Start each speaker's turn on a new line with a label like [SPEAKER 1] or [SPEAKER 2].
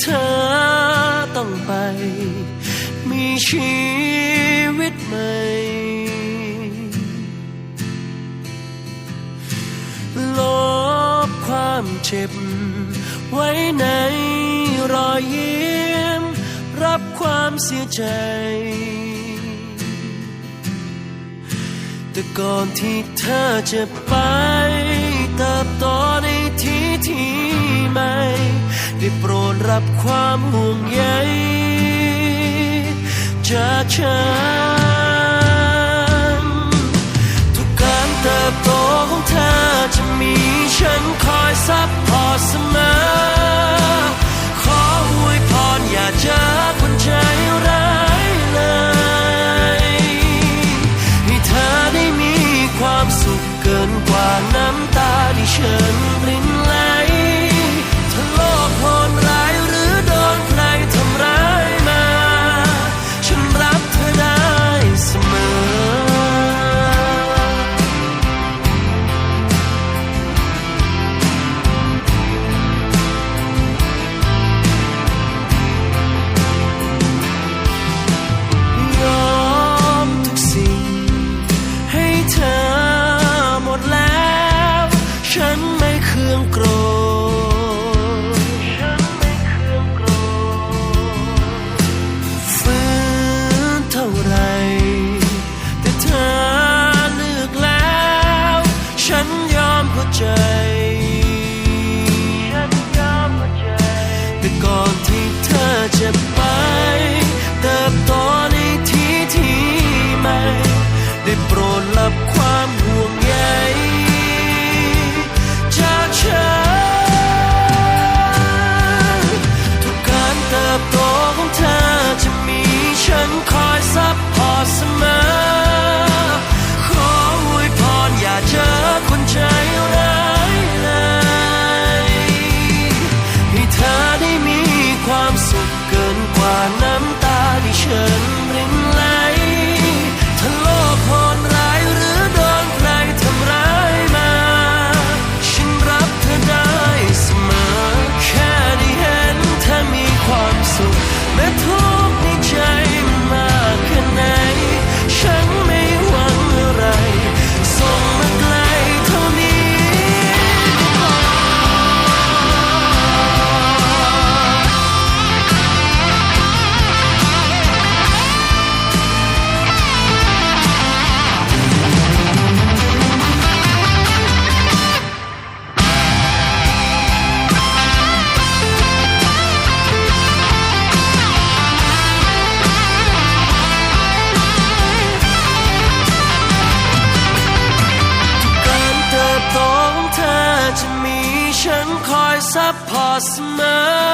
[SPEAKER 1] เธอต้องไป มีชีวิตใหม่ ลบความเจ็บ ไว้ในรอยยิ้ม รับความเสียใจ แต่ก่อนที่เธอจะไปเติบโตในที่ที่ไม่ ได้โปรดรับความห่วงใยจากฉัน ที่เธอจะไป เติบโตในที่ที่ไม่ ได้โปรด hasmet